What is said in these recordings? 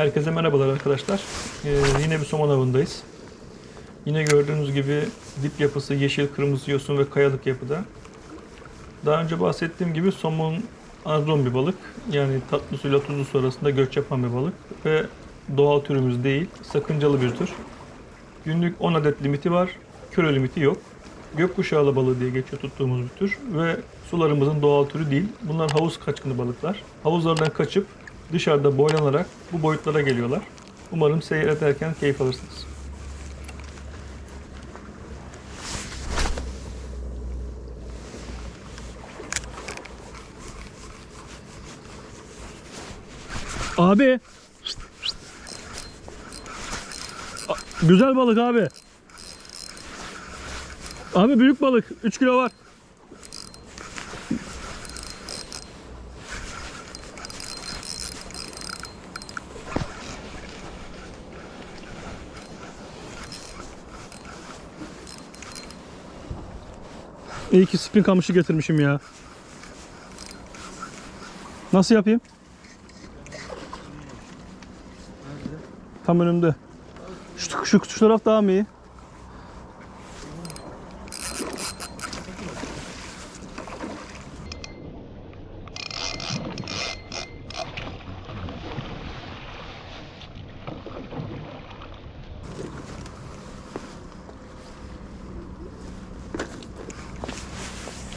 Herkese merhabalar arkadaşlar. Ee, yine bir somon avındayız. Yine gördüğünüz gibi dip yapısı yeşil, kırmızı yosun ve kayalık yapıda. Daha önce bahsettiğim gibi somon azon bir balık. Yani tatlı suyla tuzlu su arasında göç yapan bir balık. Ve doğal türümüz değil, sakıncalı bir tür. Günlük 10 adet limiti var, kilo limiti yok. Gökkuşağı balığı diye geçiyor tuttuğumuz bir tür ve sularımızın doğal türü değil. Bunlar havuz kaçkını balıklar. Havuzlardan kaçıp dışarıda boylanarak bu boyutlara geliyorlar. Umarım seyrederken keyif alırsınız. Abi. Güzel balık abi. Abi büyük balık. 3 kilo var. İyi ki spin kamışı getirmişim ya. Nasıl yapayım? Tam önümde. Şu, şu, şu taraf daha mı iyi?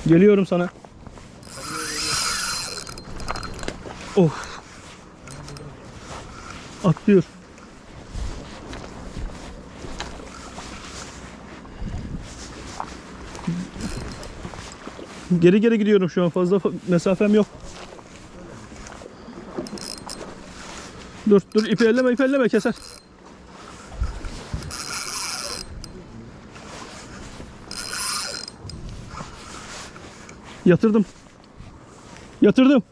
Geliyorum sana. Of. Atlıyor. Geri geri gidiyorum şu an fazla fa- mesafem yok. Dur dur ipi elleme ipi elleme keser. Yatırdım. Yatırdım.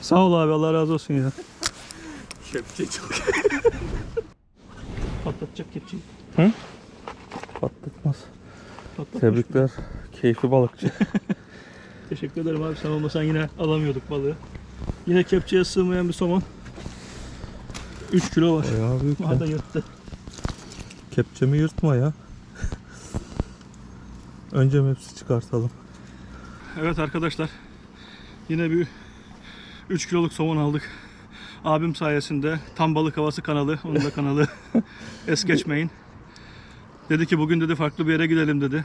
Sağ ol abi Allah razı olsun ya. Kepçe çok. Patlatacak kepçeyi. Patlatmaz. Patlatmış. Tebrikler. Keyifli balıkçı. Teşekkür ederim abi sen olmasan yine alamıyorduk balığı. Yine kepçeye sığmayan bir somon. 3 kilo var. Bayağı büyük. Da yırttı. Kepçemi yırtma ya. Önce hepsi çıkartalım. Evet arkadaşlar. Yine bir 3 kiloluk somon aldık. Abim sayesinde Tam Balık Havası kanalı, onun da kanalı. es geçmeyin. Dedi ki bugün dedi farklı bir yere gidelim dedi.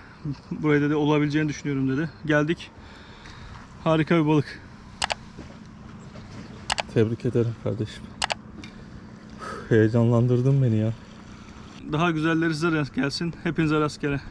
Buraya dedi olabileceğini düşünüyorum dedi. Geldik. Harika bir balık. Tebrik ederim kardeşim. Heyecanlandırdın beni ya. Daha güzelleri size rast gelsin. Hepinize rastgele.